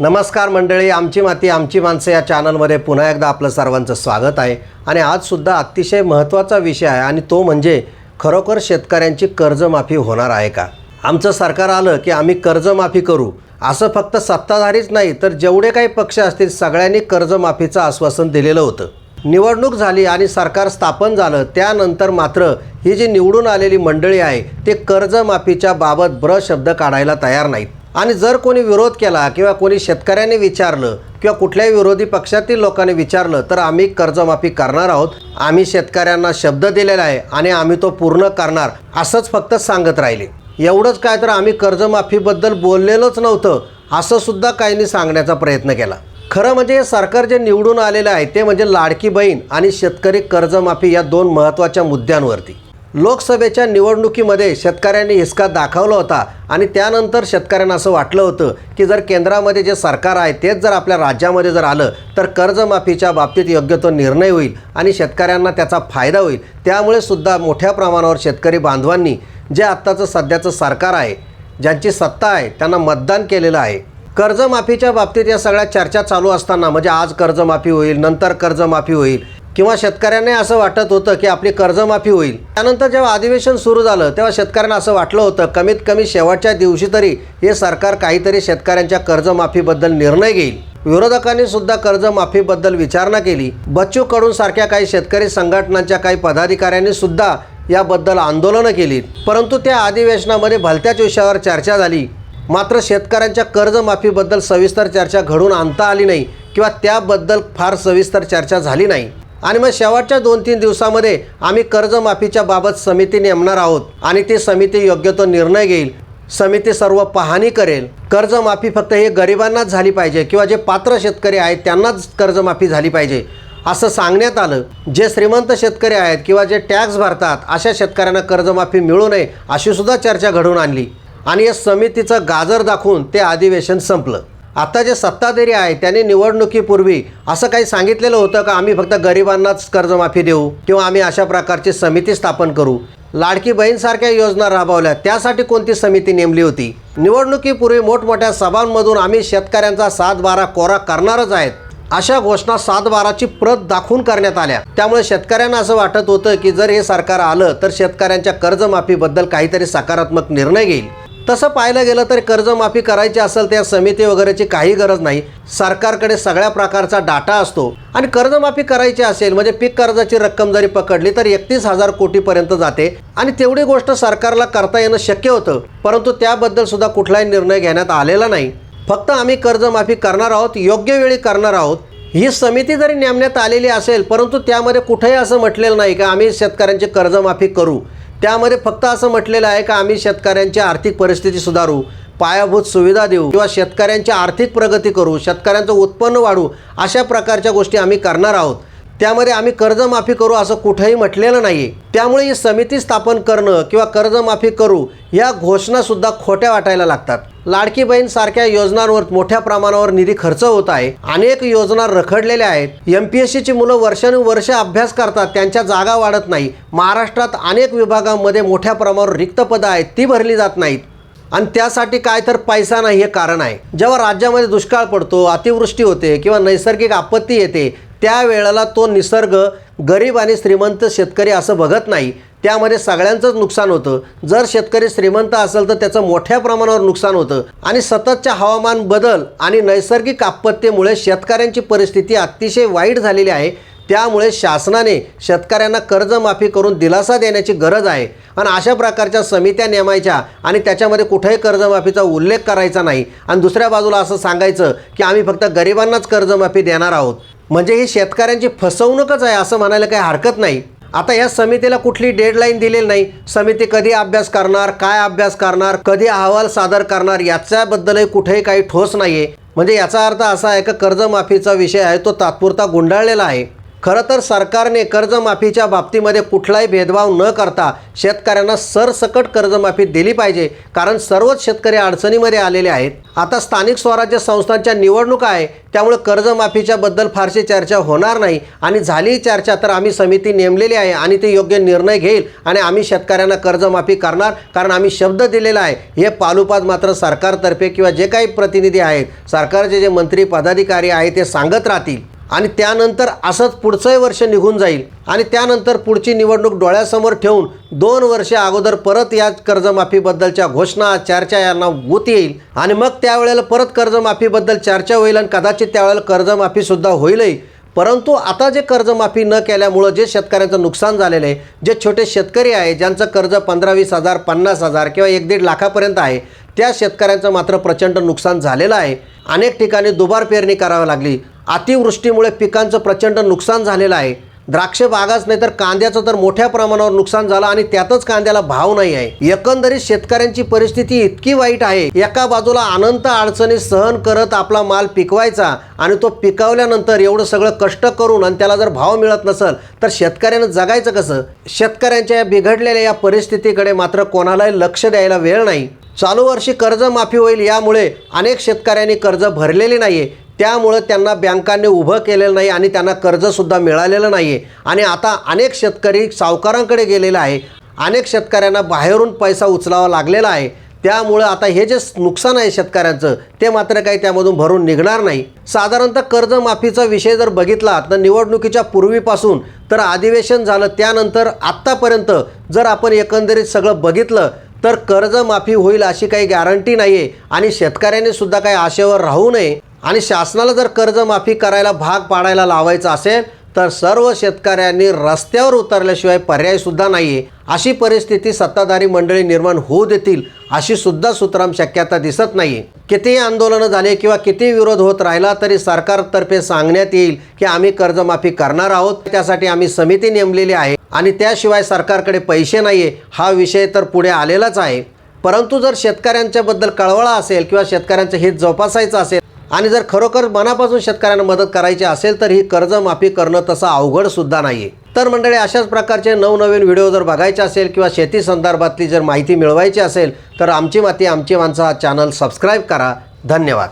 नमस्कार मंडळी आमची माती आमची माणसं या चॅनलमध्ये पुन्हा एकदा आपलं सर्वांचं स्वागत आहे. आणि आजसुद्धा अतिशय महत्त्वाचा विषय आहे आणि तो म्हणजे खरोखर शेतकऱ्यांची कर्जमाफी होणार आहे का? आमचं सरकार आलं की आम्ही कर्जमाफी करू. असं फक्त सत्ताधारीच नाही तर जेवढे काही पक्ष असतील सगळ्यांनी कर्जमाफीचं आश्वासन दिलेलं होतं. निवडणूक झाली आणि सरकार स्थापन झालं त्यानंतर मात्र ही जी निवडून आलेली मंडळी आहे ते कर्जमाफीच्या बाबत ब्र शब्द काढायला तयार नाहीत. आणि जर कोणी विरोध केला किंवा कोणी शेतकऱ्यांनी विचारलं किंवा कुठल्याही विरोधी पक्षातील लोकांनी विचारलं तर आम्ही कर्जमाफी करणार आहोत. आम्ही शेतकऱ्यांना शब्द दिलेला आहे आणि आम्ही तो पूर्ण करणार असंच फक्त सांगत राहिले. एवढंच काय तर आम्ही कर्जमाफीबद्दल बोललेलोच नव्हतं असं सुद्धा काहींनी सांगण्याचा प्रयत्न केला. खरं म्हणजे हे सरकार जे निवडून आलेलं आहे ते म्हणजे लाडकी बहीण आणि शेतकरी कर्जमाफी या दोन महत्त्वाच्या मुद्द्यांवरती. लोकसभेच्या निवडणुकीमध्ये शेतकऱ्यांनी हिसका दाखवला होता आणि त्यानंतर शेतकऱ्यांना असं वाटलं होतं की जर केंद्रामध्ये जे सरकार आहे तेच जर आपल्या राज्यामध्ये जर आलं तर कर्जमाफीच्या बाबतीत योग्य तो निर्णय होईल आणि शेतकऱ्यांना त्याचा फायदा होईल. त्यामुळे सुद्धा मोठ्या प्रमाणावर शेतकरी बांधवांनी जे आत्ताचं सध्याचं सरकार आहे ज्यांची सत्ता आहे त्यांना मतदान केलेलं आहे. कर्जमाफीच्या बाबतीत या सगळ्या चर्चा चालू असताना म्हणजे आज कर्जमाफी होईल नंतर कर्जमाफी होईल किंवा शेतकऱ्यांना असं वाटत होतं की आपली कर्जमाफी होईल. त्यानंतर जेव्हा अधिवेशन सुरू झालं तेव्हा शेतकऱ्यांना असं वाटलं होतं कमीत कमी शेवटच्या दिवशी तरी हे सरकार काहीतरी शेतकऱ्यांच्या कर्जमाफीबद्दल निर्णय घेईल. विरोधकांनी सुद्धा कर्जमाफीबद्दल विचारणा केली. बच्चू कडून सारख्या काही शेतकरी संघटनांच्या काही पदाधिकाऱ्यांनी सुद्धा याबद्दल आंदोलनं केली परंतु त्या अधिवेशनामध्ये भलत्याच विषयावर चर्चा झाली. मात्र शेतकऱ्यांच्या कर्जमाफीबद्दल सविस्तर चर्चा घडून आणता आली नाही किंवा त्याबद्दल फार सविस्तर चर्चा झाली नाही. आणि मग शेवटच्या दोन तीन दिवसामध्ये आम्ही कर्जमाफीच्या बाबत समिती नेमणार आहोत आणि ती समिती योग्य तो निर्णय घेईल. समिती सर्व पाहणी करेल. कर्जमाफी फक्त हे गरिबांनाच झाली पाहिजे किंवा जे पात्र शेतकरी आहेत त्यांनाच कर्जमाफी झाली पाहिजे असं सांगण्यात आलं. जे श्रीमंत शेतकरी आहेत किंवा जे टॅक्स भरतात अशा शेतकऱ्यांना कर्जमाफी मिळू नये अशी सुद्धा चर्चा घडवून आणली. आणि या समितीचं गाजर दाखवून ते अधिवेशन संपलं. आता जे सत्ताधारी आहे त्यांनी निवडणुकीपूर्वी असं काही सांगितलेलं होतं का आम्ही फक्त गरिबांनाच कर्जमाफी देऊ किंवा आम्ही अशा प्रकारची समिती स्थापन करू? लाडकी बहीणसारख्या योजना राबवल्या त्यासाठी कोणती समिती नेमली होती? निवडणुकीपूर्वी मोठमोठ्या सभांमधून आम्ही शेतकऱ्यांचा सात बारा कोरा करणारच आहेत. अशा घोषणा सात बाराची प्रत दाखवून करण्यात आल्या. त्यामुळे शेतकऱ्यांना असं वाटत होतं की जर हे सरकार आलं तर शेतकऱ्यांच्या कर्जमाफीबद्दल काहीतरी सकारात्मक निर्णय घेईल. तसं पाहायला गेलं तर कर्जमाफी करायची असेल त्या समिती वगैरेची काही गरज नाही. सरकारकडे सगळ्या प्रकारचा डाटा असतो. आणि कर्जमाफी करायची असेल म्हणजे पीक कर्जाची रक्कम जरी पकडली तर एकतीस हजार कोटीपर्यंत जाते. आणि तेवढी गोष्ट सरकारला करता येणं शक्य होतं. परंतु त्याबद्दल सुद्धा कुठलाही निर्णय घेण्यात आलेला नाही. फक्त आम्ही कर्जमाफी करणार आहोत योग्य वेळी करणार आहोत. ही समिती जरी नेमण्यात आलेली असेल परंतु त्यामध्ये कुठेही असं म्हटलेलं नाही का आम्ही शेतकऱ्यांची कर्जमाफी करू. त्यामध्ये फक्त असं म्हटलेलं आहे का आम्ही शेतकऱ्यांची आर्थिक परिस्थिती सुधारू पायाभूत सुविधा देऊ किंवा शेतकऱ्यांची आर्थिक प्रगती करू शेतकऱ्यांचं उत्पन्न वाढू अशा प्रकारच्या गोष्टी आम्ही करणार आहोत. त्यामध्ये आम्ही कर्जमाफी करू असं कुठंही म्हटलेलं नाही त्यामुळे ही समिती स्थापन करणं किंवा कर्जमाफी करू या घोषणासुद्धा खोट्या वाटायला लागतात. लाडकी बहीण सारख्या योजनांवर मोठ्या प्रमाणावर निधी खर्च होत आहे. अनेक योजना रखडलेल्या आहेत. एम पी एस सीची मुलं वर्षानुवर्ष अभ्यास करतात. त्यांच्या जागा वाढत नाही. महाराष्ट्रात अनेक विभागांमध्ये मोठ्या प्रमाणावर रिक्त पदं आहेत. ती भरली जात नाहीत. आणि त्यासाठी काय तर पैसा नाही हे कारण आहे. जेव्हा राज्यामध्ये दुष्काळ पडतो अतिवृष्टी होते किंवा नैसर्गिक आपत्ती येते त्यावेळेला तो निसर्ग गरीब आणि श्रीमंत शेतकरी असं बघत नाही. त्यामध्ये सगळ्यांचंच नुकसान होतं. जर शेतकरी श्रीमंत असेल तर त्याचं मोठ्या प्रमाणावर नुकसान होतं. आणि सततच्या हवामान बदल आणि नैसर्गिक आपत्तीमुळे शेतकऱ्यांची परिस्थिती अतिशय वाईट झालेली आहे. त्यामुळे शासनाने शेतकऱ्यांना कर्जमाफी करून दिलासा देण्याची गरज आहे. आणि अशा प्रकारच्या समित्या नेमायच्या आणि त्याच्यामध्ये कुठेही कर्जमाफीचा उल्लेख करायचा नाही. आणि दुसऱ्या बाजूला असं सांगायचं की आम्ही फक्त गरिबांनाच कर्जमाफी देणार आहोत. म्हणजे ही शेतकऱ्यांची फसवणूकच आहे असं म्हणायला काही हरकत नाही. आता या समितीला कुठली डेडलाईन दिलेली नाही. समिती कधी अभ्यास करणार काय अभ्यास करणार कधी अहवाल सादर करणार याच्याबद्दलही कुठेही काही ठोस नाही आहे म्हणजे याचा अर्थ असा आहे का कर्जमाफीचा विषय आहे तो तात्पुरता गुंडाळलेला आहे. खरं तर सरकारने कर्जमाफीच्या बाबतीमध्ये कुठलाही भेदभाव न करता शेतकऱ्यांना सरसकट कर्जमाफी दिली पाहिजे कारण सर्वच शेतकरी अडचणीमध्ये आलेले आहेत. आता स्थानिक स्वराज्य संस्थांच्या निवडणुका आहे त्यामुळे कर्जमाफीच्या बद्दल फारशी चर्चा होणार नाही. आणि झाली चर्चा तर आम्ही समिती नेमलेली आहे आणि ते योग्य निर्णय घेईल आणि आम्ही शेतकऱ्यांना कर्जमाफी करणार कारण आम्ही शब्द दिलेला आहे. हे पालुपाद मात्र सरकारतर्फे किंवा जे काही प्रतिनिधी आहेत सरकारचे जे मंत्री पदाधिकारी आहेत ते सांगत राहतील. आणि त्यानंतर असंच पुढचंही वर्ष निघून जाईल. आणि त्यानंतर पुढची निवडणूक डोळ्यासमोर ठेवून दोन वर्ष अगोदर परत या कर्जमाफीबद्दलच्या घोषणा चर्चा यांना गुत येईल. आणि मग त्यावेळेला परत कर्जमाफीबद्दल चर्चा होईल आणि कदाचित त्यावेळेला कर्जमाफीसुद्धा होईलही. परंतु आता जे कर्जमाफी न केल्यामुळं जे शेतकऱ्यांचं नुकसान झालेलं आहे जे छोटे शेतकरी आहे ज्यांचं कर्ज पंधरा वीस हजार पन्नास हजार किंवा एक दीड लाखापर्यंत आहे त्या शेतकऱ्यांचं मात्र प्रचंड नुकसान झालेलं आहे. अनेक ठिकाणी दुबार पेरणी करावी लागली. अतिवृष्टीमुळे पिकांचं प्रचंड नुकसान झालेलं आहे. द्राक्ष बागाच नाही तर कांद्याचं तर मोठ्या प्रमाणावर नुकसान झालं आणि त्यातच कांद्याला भाव नाही आहे. एकंदरीत शेतकऱ्यांची परिस्थिती इतकी वाईट आहे. एका बाजूला अनंत अडचणी सहन करत आपला माल पिकवायचा आणि तो पिकवल्यानंतर एवढं सगळं कष्ट करून आणि त्याला जर भाव मिळत नसेल तर शेतकऱ्यानं जगायचं कसं? शेतकऱ्यांच्या या बिघडलेल्या या परिस्थितीकडे मात्र कोणालाही लक्ष द्यायला वेळ नाही. चालू वर्षी कर्जमाफी होईल यामुळे अनेक शेतकऱ्यांनी कर्ज भरलेले नाही आहे त्यामुळं त्यांना बँकांनी उभं केलेलं नाही आणि त्यांना कर्जसुद्धा मिळालेलं नाही आहे आणि आता अनेक शेतकरी सावकारांकडे गेलेला आहे. अनेक शेतकऱ्यांना बाहेरून पैसा उचलावा लागलेला आहे. त्यामुळं आता हे जे नुकसान आहे शेतकऱ्यांचं ते मात्र काही त्यामधून भरून निघणार नाही. साधारणतः कर्जमाफीचा विषय जर बघितला तर निवडणुकीच्या पूर्वीपासून तर अधिवेशन झालं त्यानंतर आत्तापर्यंत जर आपण एकंदरीत सगळं बघितलं तर कर्जमाफी होईल अशी काही गॅरंटी नाही आहे आणि शेतकऱ्यांनी सुद्धा काही आशेवर राहू नये. आणि शासनाला जर कर्जमाफी करायला भाग पाडायला लावायचं असेल तर सर्व शेतकऱ्यांनी रस्त्यावर उतरल्याशिवाय पर्यायसुद्धा नाही आहे अशी परिस्थिती सत्ताधारी मंडळी निर्माण होऊ देतील अशी सुद्धा सूत्राम शक्यता दिसत नाही कितीही आंदोलनं झाले किंवा किती विरोध होत राहिला तरी सरकारतर्फे सांगण्यात येईल की आम्ही कर्जमाफी करणार आहोत. त्यासाठी आम्ही समिती नेमलेली आहे आणि त्याशिवाय सरकारकडे पैसे नाही हा विषय तर पुढे आलेलाच आहे. परंतु जर शेतकऱ्यांच्याबद्दल कळवळा असेल किंवा शेतकऱ्यांचं हित जोपासायचं असेल आणि जर खरोखर मनापासून शेतकऱ्यांना मदत करायची असेल तर ही कर्जमाफी करणं तसं अवघडसुद्धा नाही आहे तर मंडळी अशाच प्रकारचे नवनवीन व्हिडिओ जर बघायचे असेल किंवा शेती संदर्भातली जर माहिती मिळवायची असेल तर आमची माती आमची माणसं हा चॅनल सबस्क्राईब करा. धन्यवाद.